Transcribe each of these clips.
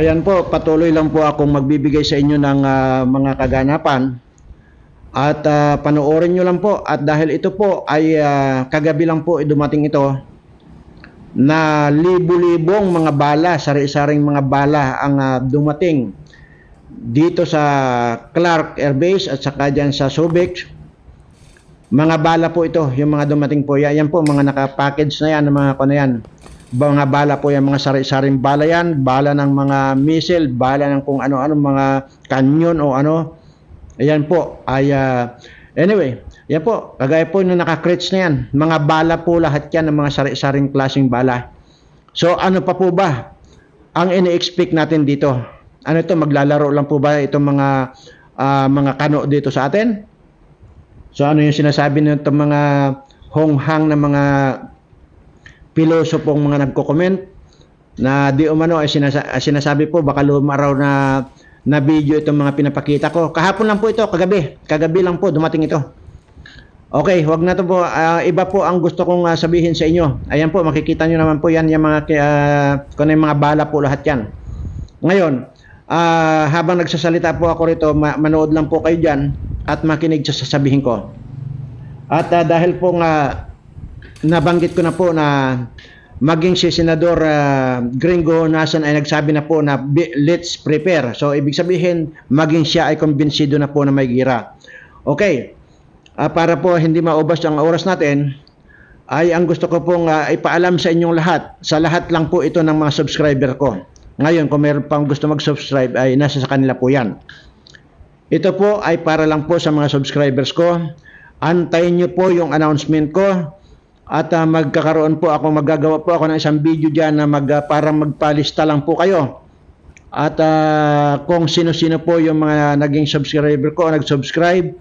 Ayan po, patuloy lang po akong magbibigay sa inyo ng ah, mga kaganapan at ah, panoorin nyo lang po at dahil ito po ay ah, kagabi lang po dumating ito na libu-libong mga bala, sari-saring mga bala ang ah, dumating dito sa Clark Air Base at saka dyan sa Subic. Mga bala po ito, yung mga dumating po. Yan po, mga naka-package na yan, mga ko na yan. Mga bala po yan, mga sari-saring bala yan, bala ng mga missile, bala ng kung ano-ano, mga kanyon o ano. Ayan po, ay, ah, anyway, yan po, kagaya po nung naka-crates na yan, mga bala po lahat yan, ng mga sari-saring klaseng bala. So, ano pa po ba ang ini-expect natin dito? Ano ito, maglalaro lang po ba itong mga ah, mga kano dito sa atin? So ano yung sinasabi nito mga honghang na mga pilosopong mga nagko-comment na di umano ay sinasa- ah, sinasabi po baka lumaraw na na video itong mga pinapakita ko. Kahapon lang po ito, kagabi. Kagabi lang po dumating ito. Okay, wag na to po. Ah, iba po ang gusto kong ah, sabihin sa inyo. Ayan po, makikita nyo naman po yan, yung mga, uh, kung ano yung mga bala po lahat yan. Ngayon, ah, habang nagsasalita po ako rito, ma- manood lang po kayo dyan at makinig sa sasabihin ko. At ah, dahil po nga nabanggit ko na po na maging si Senador ah, Gringo Nason ay nagsabi na po na "Bi- let's prepare. So ibig sabihin maging siya ay kumbinsido na po na may gira. Okay. Ah, para po hindi maubos ang oras natin, ay ang gusto ko pong ah, ipaalam sa inyong lahat. Sa lahat lang po ito ng mga subscriber ko. Ngayon, kung meron pang gusto mag-subscribe, ay nasa sa kanila po yan. Ito po ay para lang po sa mga subscribers ko. Antayin nyo po yung announcement ko. At ah, magkakaroon po ako, maggagawa po ako ng isang video dyan na mag, ah, parang magpalista lang po kayo. At ah, kung sino-sino po yung mga naging subscriber ko nag-subscribe.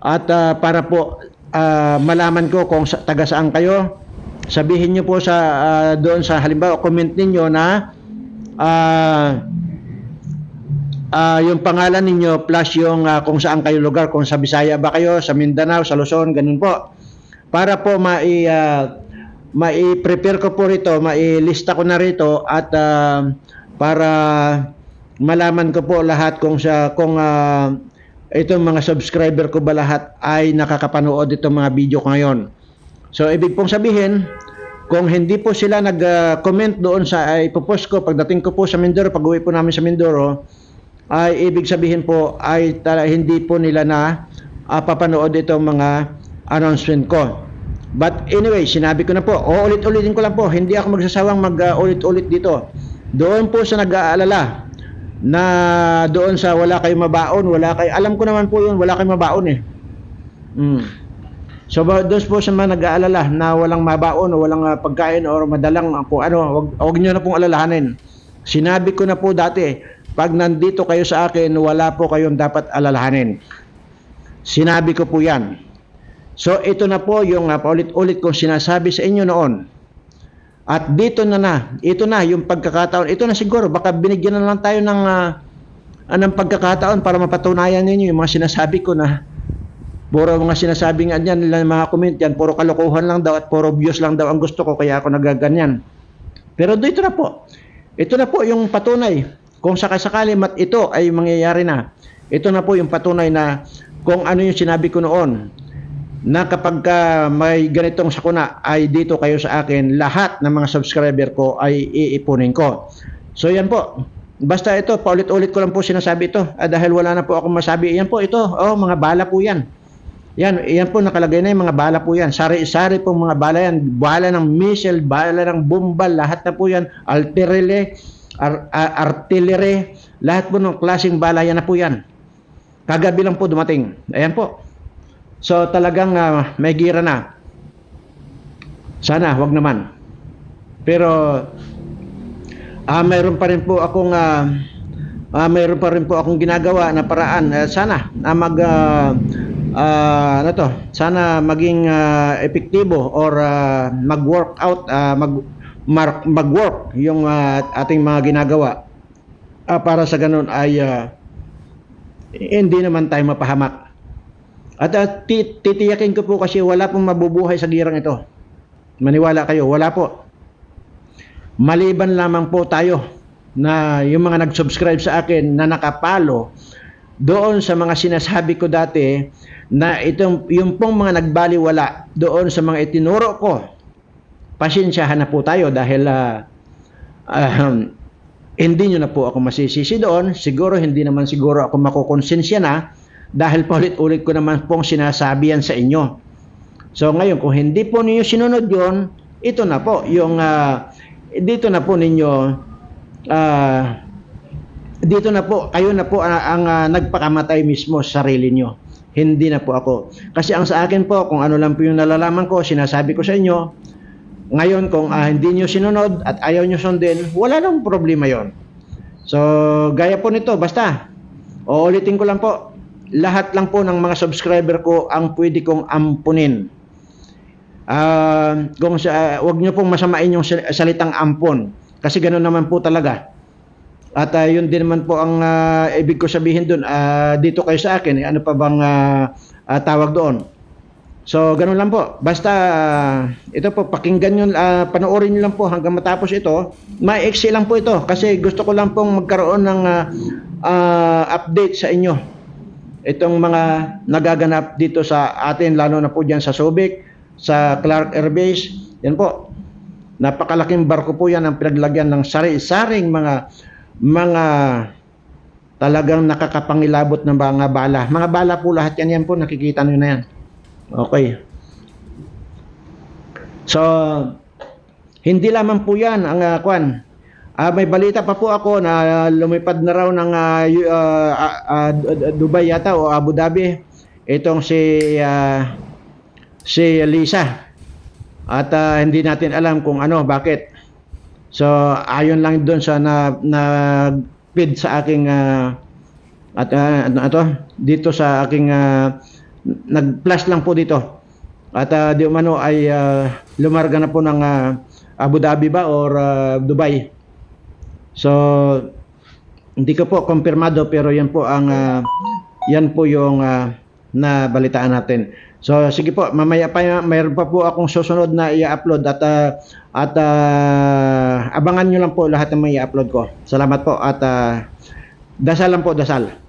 At ah, para po ah, malaman ko kung sa, taga saan kayo, sabihin nyo po sa ah, doon sa halimbawa comment ninyo na ah ah, yung pangalan ninyo plus yung ah, kung saan kayo lugar, kung sa Bisaya ba kayo, sa Mindanao, sa Luzon, ganun po. Para po mai ah, mai-prepare ko po rito, mai-lista ko na rito at ah, para malaman ko po lahat kung sa kung ah, itong mga subscriber ko ba lahat ay nakakapanood itong mga video ko ngayon. So ibig pong sabihin, kung hindi po sila nag-comment doon sa ay ipopost ko pagdating ko po sa Mindoro, pag-uwi po namin sa Mindoro, ay ibig sabihin po ay tala, hindi po nila na ah, papanood itong mga announcement ko. But anyway, sinabi ko na po, uulit-ulitin ko lang po, hindi ako magsasawang mag-ulit-ulit dito. Doon po sa nag-aalala na doon sa wala kayong mabaon, wala kay alam ko naman po yun, wala kayong mabaon eh. Mm. So doon po sa mga nag-aalala na walang mabaon o walang ah, pagkain o madalang ah, kung ano, wag, wag niyo na pong alalahanin. Sinabi ko na po dati, pag nandito kayo sa akin, wala po kayong dapat alalahanin. Sinabi ko po yan. So ito na po yung uh, paulit-ulit kong sinasabi sa inyo noon. At dito na na, ito na yung pagkakataon. Ito na siguro, baka binigyan na lang tayo ng, ah, ng pagkakataon para mapatunayan ninyo yung mga sinasabi ko na puro mga sinasabi nga dyan, nila mga comment yan, puro kalokohan lang daw at puro views lang daw ang gusto ko, kaya ako nagaganyan. Pero dito na po. Ito na po yung patunay. Kung sakasakali mat ito ay mangyayari na. Ito na po yung patunay na kung ano yung sinabi ko noon na kapag ka may ganitong sakuna ay dito kayo sa akin, lahat ng mga subscriber ko ay iipunin ko. So yan po. Basta ito, paulit-ulit ko lang po sinasabi ito. Ah, dahil wala na po akong masabi. Yan po ito. Oh, mga bala po yan. Yan, yan po nakalagay na yung mga bala po yan. Sari-sari po mga bala yan. Bala ng missile, bala ng bomba, lahat na po yan. Artillery, ar- a- artillery, lahat po ng klaseng bala yan na po yan. Kagabi lang po dumating. Ayan po. So talagang ah, may gira na. Sana, wag naman. Pero ah mayroon pa rin po akong ah, ah, mayroon pa rin po akong ginagawa na paraan. Eh, sana na mag ah, ah, ano to? Sana maging ah, epektibo or ah, mag-work out ah, mag mar- mag-work yung ah, ating mga ginagawa. Ah, para sa ganun ay ah, hindi naman tayo mapahamak. At uh, ti- titiyakin ko po kasi wala pong mabubuhay sa girang ito. Maniwala kayo, wala po. Maliban lamang po tayo na yung mga nag-subscribe sa akin na nakapalo doon sa mga sinasabi ko dati na itong yung pong mga nagbaliwala doon sa mga itinuro ko pasensyahan na po tayo dahil ah, um, hindi nyo na po ako masisisi doon siguro hindi naman siguro ako makukonsensya na dahil paulit-ulit ko naman pong sinasabi yan sa inyo so ngayon kung hindi po ninyo sinunod yon ito na po yung ah, dito na po ninyo ah, dito na po, kayo na po ang, ang ah, nagpakamatay mismo sa sarili nyo. Hindi na po ako. Kasi ang sa akin po, kung ano lang po yung nalalaman ko, sinasabi ko sa inyo, ngayon kung ah, hindi nyo sinunod at ayaw nyo sundin, wala nang problema yon. So, gaya po nito, basta, uulitin ko lang po, lahat lang po ng mga subscriber ko ang pwede kong ampunin. Ah, kung sa, wag nyo pong masamain yung sal- salitang ampon. Kasi ganoon naman po talaga. At ah, yun din naman po ang ah, ibig ko sabihin doon, ah, dito kayo sa akin, eh, ano pa bang ah, ah, tawag doon? So, ganun lang po. Basta, ah, ito po, pakinggan nyo, ah, panoorin nyo lang po hanggang matapos ito. Maiksi lang po ito kasi gusto ko lang pong magkaroon ng ah, ah, update sa inyo. Itong mga nagaganap dito sa atin, lalo na po dyan sa Subic, sa Clark Air Base. Yan po. Napakalaking barko po yan ang pinaglagyan ng sari-saring mga mga talagang nakakapangilabot ng mga bala. Mga bala po lahat yan, yan po, nakikita nyo na yan. Okay. So, hindi lamang po yan ang uh, kwan. Ah, may balita pa po ako na lumipad na raw ng ah, ah, ah, Dubai yata o Abu Dhabi. Itong si ah, si Lisa. At ah, hindi natin alam kung ano, bakit. So, ayon lang doon sa na, na feed sa aking ah, at ano ito dito sa aking ah, nag-flash lang po dito. At ah, di umano ay ah, lumarga na po ng ah, Abu Dhabi ba or ah, Dubai. So, hindi ko po kumpirmado pero yan po ang ah, yan po yung ah, nabalitaan natin. So sige po, mamaya pa mayroon pa po akong susunod na i-upload at ah, at ah, abangan niyo lang po lahat ng may i-upload ko. Salamat po at ah, dasal lang po, dasal.